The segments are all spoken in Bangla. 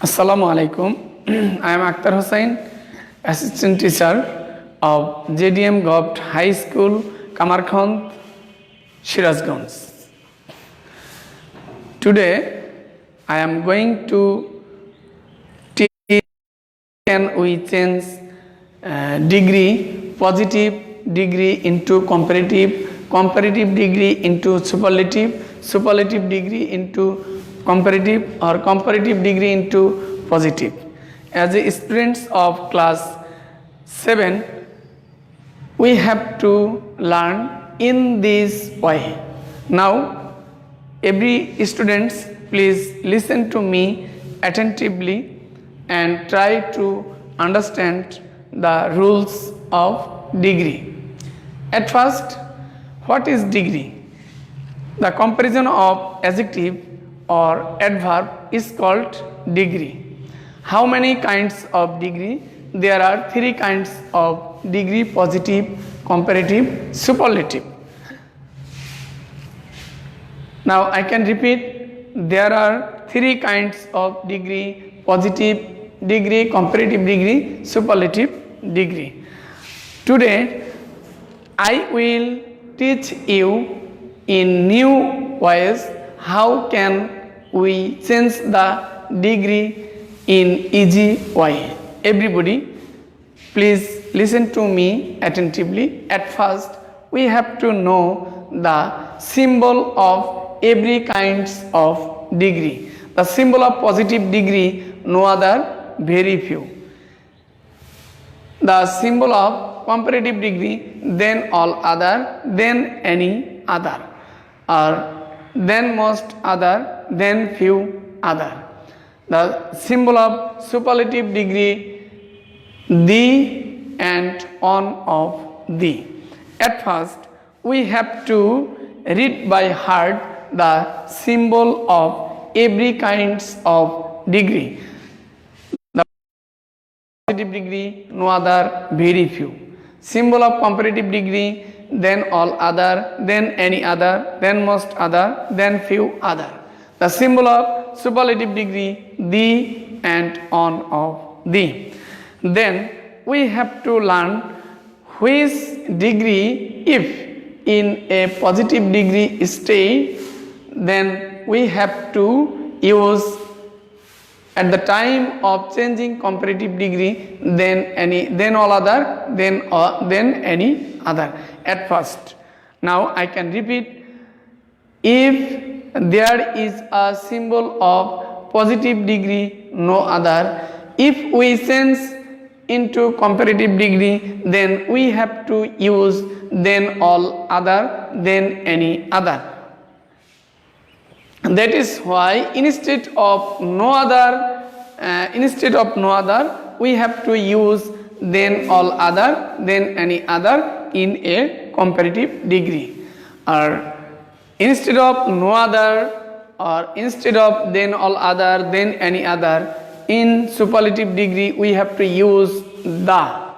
Assalamu alaikum. I am Akhtar Hussain, assistant teacher of JDM Govt High School, Kamarkhand, Shirazganj. Today, I am going to teach can we change degree, positive degree into comparative, comparative degree into superlative, superlative degree into comparative or comparative degree into positive. As students of class 7, we have to learn in this way. Now, every students please listen to me attentively and try to understand the rules of degree. At first, what is degree? The comparison of adjective or adverb is called degree. How many kinds of degree? There are three kinds of degree positive, comparative, superlative. Now I can repeat there are three kinds of degree positive degree, comparative degree, superlative degree. Today I will teach you in new ways how can we change the degree in way. Everybody please listen to me attentively. At first we have to know the symbol of every kinds of degree. The symbol of positive degree no other very few the symbol of comparative degree then all other then any other or then most other then few other. The symbol of superlative degree the and on of the. At first we have to read by heart the symbol of every kinds of degree. Comparative degree, no other, very few. Symbol of comparative degree, then all other, then any other, then most other, then few other. The symbol of superlative degree, the and on of the. Then we have to learn which degree if in a positive degree state, then we have to use at the time of changing comparative degree then any then all other then uh, then any other. At first. Now i can repeat. If there is a symbol of positive degree no other. If we sense into comparative degree then we have to use then all other then any other that is why instead of no other uh, instead of no other we have to use then all other then any other in a comparative degree. Or instead of no other or instead of then all other then any other in superlative degree we have to use the.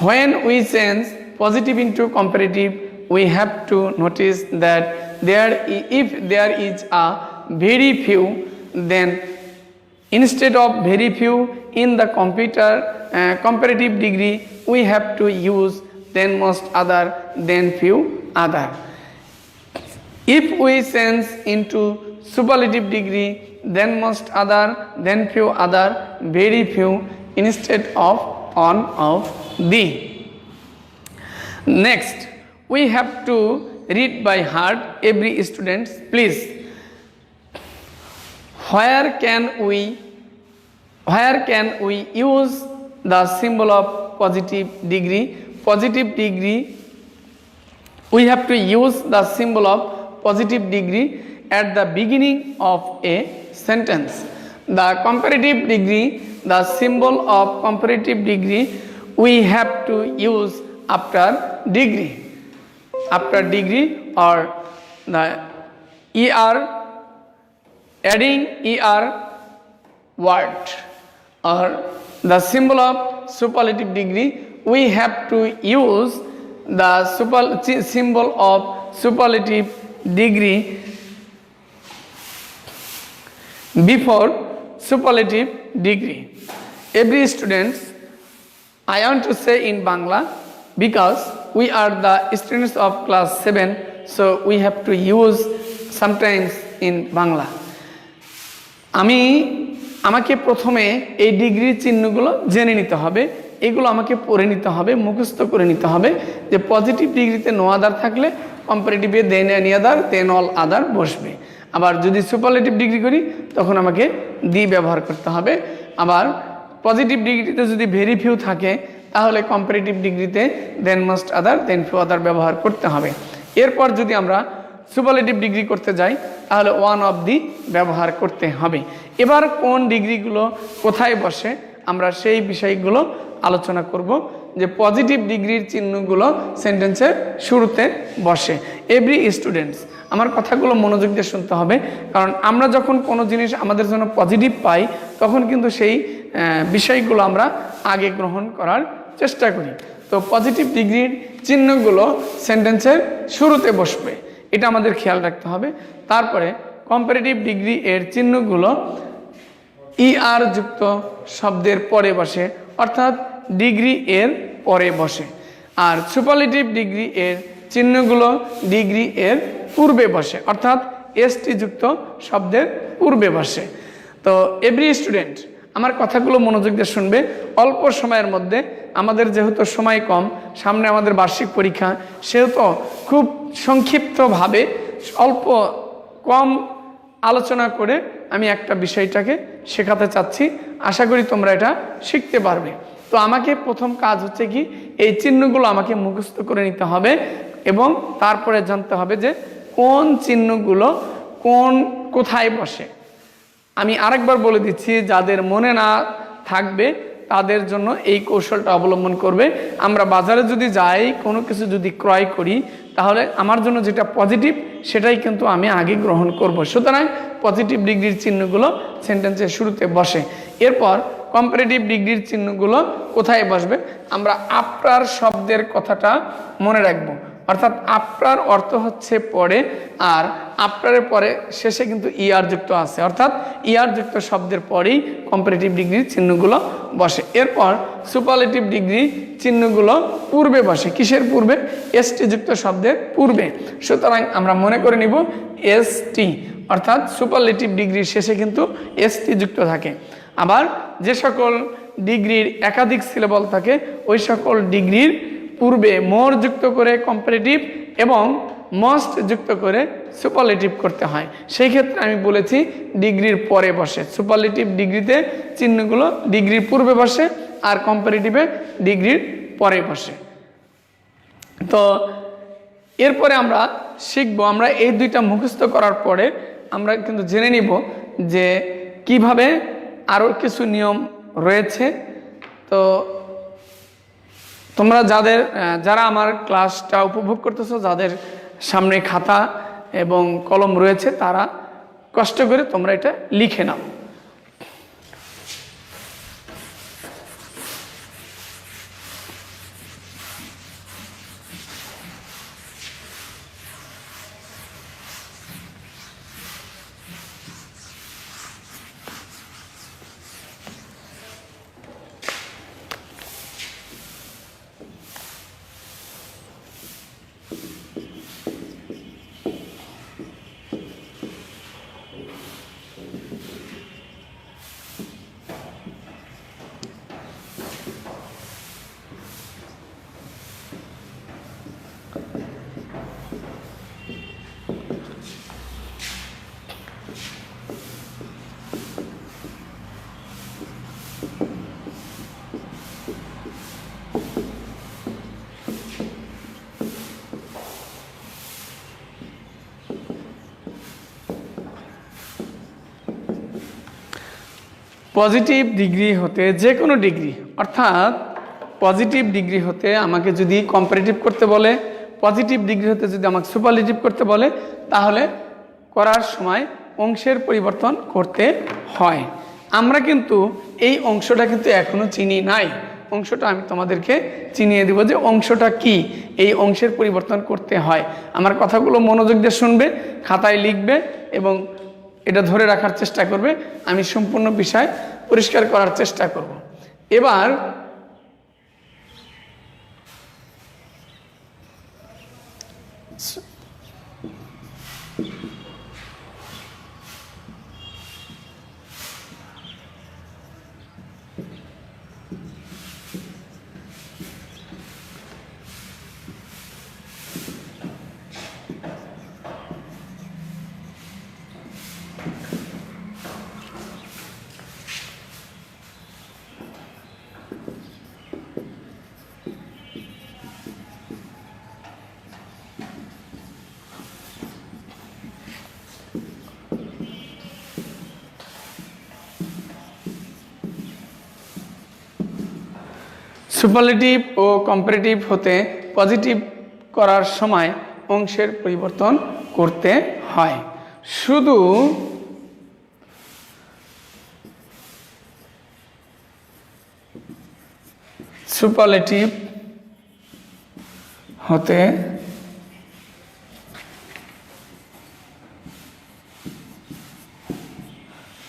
When we change positive into comparative we have to notice that there if there is a very few then instead of very few in the computer uh, comparative degree we have to use then most other then few other. If we sense into superlative degree then most other then few other very few instead of on of the. Next we have to read by heart every students please. Where can we where can we use the symbol of positive degree? Positive degree we have to use the symbol of positive degree at the beginning of a sentence. The comparative degree the symbol of comparative degree we have to use after degree degree or the er adding er word or the symbol of superlative degree we have to use the super, symbol of superlative degree before superlative degree. Every students, I want to say in Bangla because we are the students of class 7, so we have to use sometimes in Bangla. আমি আমাকে প্রথমে এই ডিগ্রির চিহ্নগুলো জেনে নিতে হবে। এগুলো আমাকে পড়ে নিতে হবে মুখস্থ করে নিতে হবে যে পজিটিভ ডিগ্রিতে নো আদার থাকলে কম্পারেটিভে দেন এনি আদার দেন অল আদার বসবে। আবার যদি সুপারলেটিভ ডিগ্রি করি তখন আমাকে দি ব্যবহার করতে হবে। আবার পজিটিভ ডিগ্রিতে যদি ভেরি ফিউ থাকে তাহলে কম্পারেটিভ ডিগ্রিতে দেন মাস্ট আদার দেন ফিউ আদার ব্যবহার করতে হবে। এরপর যদি আমরা সুপারলেটিভ ডিগ্রি করতে যাই, তাহলে ওয়ান অফ দি ব্যবহার করতে হবে। এবার কোন ডিগ্রিগুলো কোথায় বসে, আমরা সেই বিষয়গুলো আলোচনা করব যে পজিটিভ ডিগ্রির চিহ্নগুলো সেন্টেন্সের শুরুতে বসে। এভরি স্টুডেন্টস আমার কথাগুলো মনোযোগ দিয়ে শুনতে হবে, কারণ আমরা যখন কোনো জিনিস আমাদের জন্য পজিটিভ পাই, তখন কিন্তু সেই বিষয়গুলো আমরা আগে গ্রহণ করার চেষ্টা করি। তো পজিটিভ ডিগ্রির চিহ্নগুলো সেন্টেন্সের শুরুতে বসবে। এটা আমাদের খেয়াল রাখতে হবে। তারপরে কম্পারেটিভ ডিগ্রি এর চিহ্নগুলো ইআর যুক্ত শব্দের পরে বসে, অর্থাৎ ডিগ্রি এর পরে বসে। আর সুপারলেটিভ ডিগ্রি এর চিহ্নগুলো ডিগ্রি এর পূর্বে বসে, অর্থাৎ এসটি যুক্ত শব্দের পূর্বে বসে। তো এভরি স্টুডেন্ট আমার কথাগুলো মনোযোগ দিয়ে শুনবে। অল্প সময়ের মধ্যে আমাদের যেহেতু সময় কম, সামনে আমাদের বার্ষিক পরীক্ষা, সেহেতু খুব সংক্ষিপ্তভাবে অল্প কম আলোচনা করে আমি একটা বিষয়টাকে শেখাতে চাচ্ছি। আশা করি তোমরা এটা শিখতে পারবে। তো আমাকে প্রথম কাজ হচ্ছে কি, এই চিহ্নগুলো আমাকে মুখস্থ করে নিতে হবে এবং তারপরে জানতে হবে যে কোন চিহ্নগুলো কোন কোথায় বসে। আমি আরেকবার বলে দিচ্ছি, যাদের মনে না থাকবে, তাদের জন্য এই কৌশলটা অবলম্বন করবে। আমরা বাজারে যদি যাই, কোনো কিছু যদি ক্রয় করি, তাহলে আমার জন্য যেটা পজিটিভ সেটাই কিন্তু আমি আগে গ্রহণ করব। সুতরাং পজিটিভ ডিগ্রির চিহ্নগুলো সেন্টেন্সের শুরুতে বসে। এরপর কম্পারেটিভ ডিগ্রির চিহ্নগুলো কোথায় বসবে? আমরা আপ্রার শব্দের কথাটা মনে রাখব। অর্থাৎ আপ্রার অর্থ হচ্ছে পরে, আর আপ্রারের পরে শেষে কিন্তু ইআর যুক্ত আছে। অর্থাৎ ইআর যুক্ত শব্দের পরেই কম্পারেটিভ ডিগ্রির চিহ্নগুলো বসে। এরপর সুপারলেটিভ ডিগ্রি চিহ্নগুলো পূর্বে বসে। কিসের পূর্বে? এসটি যুক্ত শব্দের পূর্বে। সুতরাং আমরা মনে করে নিব এসটি অর্থাৎ সুপারলেটিভ ডিগ্রির শেষে কিন্তু এসটি যুক্ত থাকে। আবার যে সকল ডিগ্রির একাধিক সিলেবল থাকে, ওই সকল ডিগ্রির পূর্বে মোর যুক্ত করে কম্পারেটিভ এবং মস্ট যুক্ত করে সুপারলেটিভ করতে হয়। সেই ক্ষেত্রে আমি বলেছি ডিগ্রির পরে বসে। সুপারলেটিভ ডিগ্রিতে চিহ্নগুলো ডিগ্রির পূর্বে বসে আর কম্পারেটিভে ডিগ্রির পরে বসে। তো এরপরে আমরা শিখব, আমরা এই দুইটা মুখস্থ করার পরে আমরা কিন্তু জেনে নিব যে কীভাবে আরও কিছু নিয়ম রয়েছে। তো তোমরা যাদের যারা আমার ক্লাসটা উপভোগ করতেছো, যাদের সামনে খাতা এবং কলম রয়েছে তারা কষ্ট করে তোমরা এটা লিখে নাও। পজিটিভ ডিগ্রি হতে যে কোনো ডিগ্রি, অর্থাৎ পজিটিভ ডিগ্রি হতে আমাকে যদি কম্পারেটিভ করতে বলে পজিটিভ ডিগ্রি হতে যদি আমাকে সুপারলেটিভ করতে বলে, তাহলে করার সময় অংশের পরিবর্তন করতে হয়। আমরা কিন্তু এই অংশটা কিন্তু এখনও চিনি নাই। অংশটা আমি তোমাদেরকে চিনিয়ে দেবো যে অংশটা কি, এই অংশের পরিবর্তন করতে হয়। আমার কথাগুলো মনোযোগ দিয়ে শুনবে, খাতায় লিখবে এবং এটা ধরে রাখার চেষ্টা করবে আমি সম্পূর্ণ বিষয় পরিষ্কার করার চেষ্টা করব। এবার সুপারলেটিভ ও কম্পারেটিভ হতে পজিটিভ করার সময় অংশের পরিবর্তন করতে হয়। শুধু সুপারলেটিভ হতে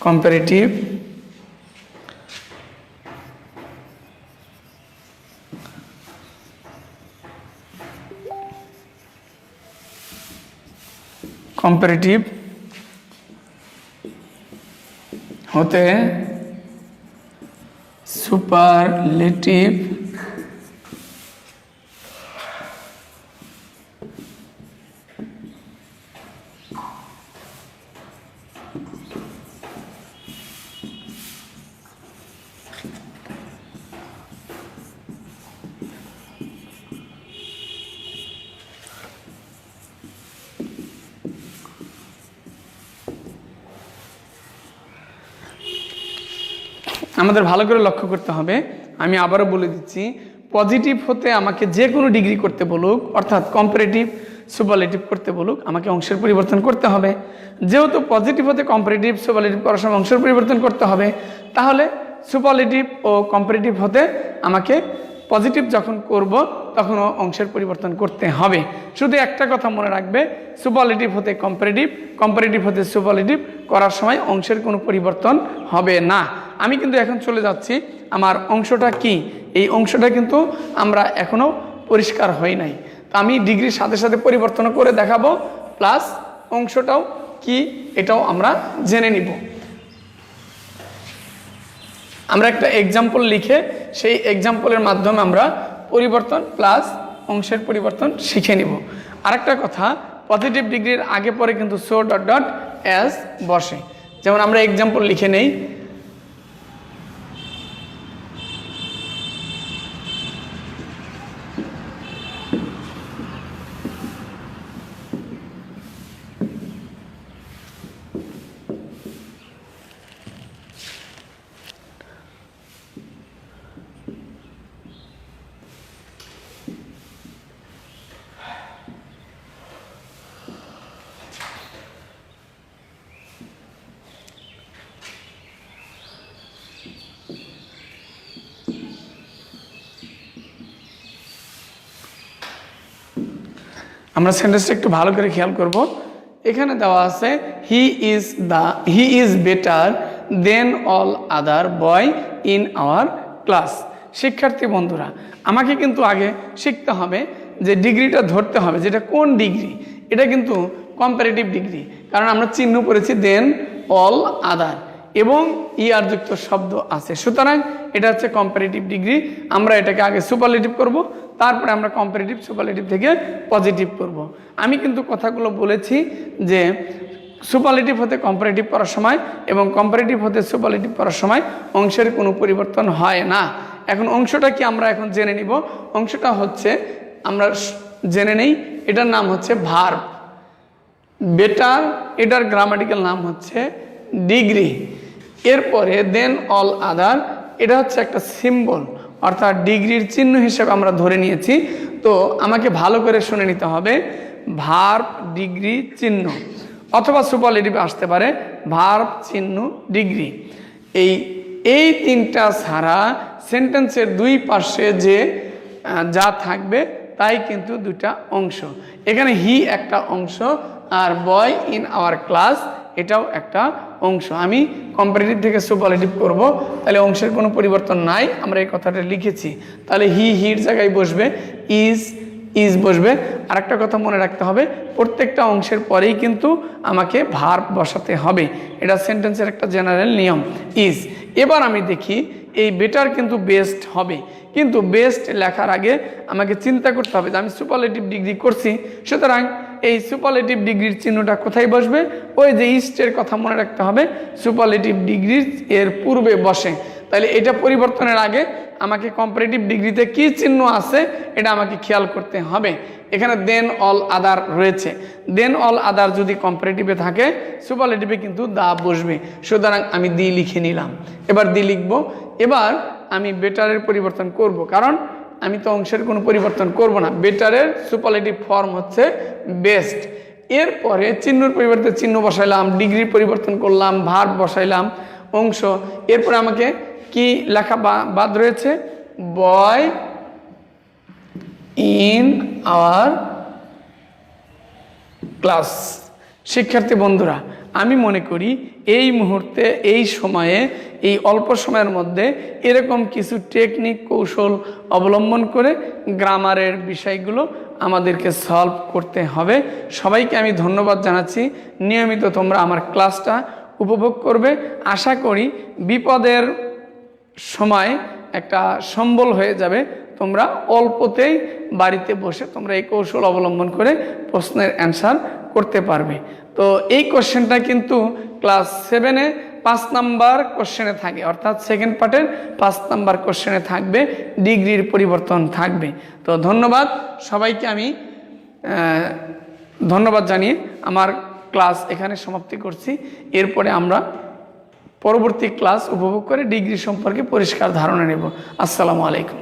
কম্পারেটিভ কম্পারেটিভ হতে সুপারলেটিভ আমাদের ভালো করে লক্ষ্য করতে হবে। আমি আবারও বলে দিচ্ছি পজিটিভ হতে আমাকে যে কোনো ডিগ্রি করতে বলুক, অর্থাৎ কম্পারেটিভ সুপারলেটিভ করতে বলুক, আমাকে অংশের পরিবর্তন করতে হবে। যেহেতু পজিটিভ হতে কম্পারেটিভ সুপারলেটিভ করার সময় অংশের পরিবর্তন করতে হবে, তাহলে সুপারলেটিভ ও কম্পারেটিভ হতে আমাকে পজিটিভ যখন করব তখনও অংশের পরিবর্তন করতে হবে। শুধু একটা কথা মনে রাখবে, সুপারলেটিভ হতে কম্পারেটিভ কম্পারেটিভ হতে সুপারলেটিভ করার সময় অংশের কোনো পরিবর্তন হবে না। আমি কিন্তু এখন চলে যাচ্ছি, আমার অংশটা কি? এই অংশটা কিন্তু আমরা এখনও পরিষ্কার হই নাই। তো আমি ডিগ্রির সাথে সাথে পরিবর্তন করে দেখাবো, প্লাস অংশটাও কি, এটাও আমরা জেনে নিব। আমরা একটা এক্সাম্পল লিখে সেই এক্সাম্পলের মাধ্যমে আমরা পরিবর্তন প্লাস অংশের পরিবর্তন শিখে নিব। আরেকটা কথা পজিটিভ ডিগ্রির আগে পরে কিন্তু সো ডট ডট অ্যাস বসে। যেমন আমরা এক্সাম্পল লিখে নেই আমরা সেন্টেন্সটা একটু ভালো করে খেয়াল করব। এখানে দেওয়া আছে he is the he is better than all other boy in our class শিক্ষার্থী বন্ধুরা, আমাকে কিন্তু আগে শিখতে হবে যে ডিগ্রিটা ধরতে হবে, যেটা কোন ডিগ্রি? এটা কিন্তু কম্পারেটিভ ডিগ্রি, কারণ আমরা চিহ্ন করেছি দেন অল আদার এবং ইয়ার যুক্ত শব্দ আছে। সুতরাং এটা হচ্ছে কম্পারেটিভ ডিগ্রি, আমরা এটাকে আগে সুপারলেটিভ করব তারপরে আমরা কম্পারেটিভ সুপারলেটিভ থেকে পজিটিভ করব। আমি কিন্তু কথাগুলো বলেছি যে সুপারলেটিভ হতে কম্পারেটিভ করার সময় এবং কম্পারেটিভ হতে সুপারলেটিভ করার সময় অংশের কোনো পরিবর্তন হয় না। এখন অংশটা কি আমরা এখন জেনে নিব? অংশটা হচ্ছে, আমরা জেনে নেই, এটার নাম হচ্ছে ভার্ব বেটার এটার গ্রামাটিক্যাল নাম হচ্ছে ডিগ্রি এরপরে দেন অল আদার এটা হচ্ছে একটা সিম্বল অর্থাৎ ডিগ্রির চিহ্ন হিসেবে আমরা ধরে নিয়েছি। তো আমাকে ভালো করে শুনে নিতে হবে ভার্ব ডিগ্রি, চিহ্ন। অথবা সুপারলেটিভ আসতে পারে ভার্ব চিহ্ন, ডিগ্রি। এই এই তিনটা ছাড়া সেন্টেন্সের দুই পাশে যে যা থাকবে, তাই কিন্তু দুটা অংশ। এখানে হি একটা অংশ, আর বয় ইন আওয়ার ক্লাস এটাও একটা অংশ। আমি কম্পারেটিভ থেকে সুপারলেটিভ করব, তাহলে অংশের কোনো পরিবর্তন নাই, আমরা এই কথাটা লিখেছি। তাহলে হি হির জায়গায় বসবে ইজ ইজ বসবে। আর একটা কথা মনে রাখতে হবে, প্রত্যেকটা অংশের পরেই কিন্তু আমাকে ভার বসাতে হবে। এটা সেন্টেন্সের একটা জেনারেল নিয়ম ইজ এবার আমি দেখি, এই বেটার কিন্তু বেস্ট হবে। কিন্তু বেস্ট লেখার আগে আমাকে চিন্তা করতে হবে যে আমি সুপারলেটিভ ডিগ্রি করছি, সুতরাং এই সুপারলেটিভ ডিগ্রির চিহ্নটা কোথায় বসবে? ওই যে ইস্টের কথা মনে রাখতে হবে সুপারলেটিভ ডিগ্রির এর পূর্বে বসে। তাহলে এটা পরিবর্তনের আগে আমাকে কম্পারেটিভ ডিগ্রিতে কি চিহ্ন আছে, এটা আমাকে খেয়াল করতে হবে। এখানে দেন অল আদার রয়েছে। দেন অল আদার যদি কম্পারেটিভে থাকে সুপারলেটিভে কিন্তু দা বসবে। সুতরাং আমি দি লিখে নিলাম। এবার দি লিখব। এবার আমি বেটারের পরিবর্তন করব। কারণ আমি তো অংশের কোনো পরিবর্তন করব না। বেটারের সুপারলেটিভ ফর্ম হচ্ছে বেস্ট এরপরে চিহ্নর পরিবর্তে চিহ্ন বসাইলাম ডিগ্রি পরিবর্তন করলাম ভার বসাইলাম, অংশ। এরপরে আমাকে কি লেখা বাদ রয়েছে? বয় ইন আওয়ার ক্লাস শিক্ষার্থী বন্ধুরা আমি মনে করি এই মুহূর্তে, এই সময়ে, এই অল্প সময়ের মধ্যে এরকম কিছু টেকনিক কৌশল অবলম্বন করে গ্রামারের বিষয়গুলো আমাদেরকে সলভ করতে হবে। সবাইকে আমি ধন্যবাদ জানাচ্ছি। নিয়মিত তোমরা আমার ক্লাসটা উপভোগ করবে। আশা করি বিপদের সময় একটা সম্বল হয়ে যাবে। তোমরা অল্পতেই বাড়িতে বসে তোমরা এই কৌশল অবলম্বন করে প্রশ্নের অ্যান্সার করতে পারবে। তো এই কোশ্চেনটা কিন্তু ক্লাস সেভেনে পাঁচ নাম্বার কোশ্চেনে থাকে। অর্থাৎ সেকেন্ড পার্টের পাঁচ নাম্বার কোশ্চেনে থাকবে, ডিগ্রির পরিবর্তন থাকবে। তো ধন্যবাদ সবাইকে আমি ধন্যবাদ জানিয়ে আমার ক্লাস এখানে সমাপ্তি করছি। এরপরে আমরা পরবর্তী ক্লাস উপভোগ করে ডিগ্রি সম্পর্কে পরিষ্কার ধারণা নেব। আসসালামু আলাইকুম।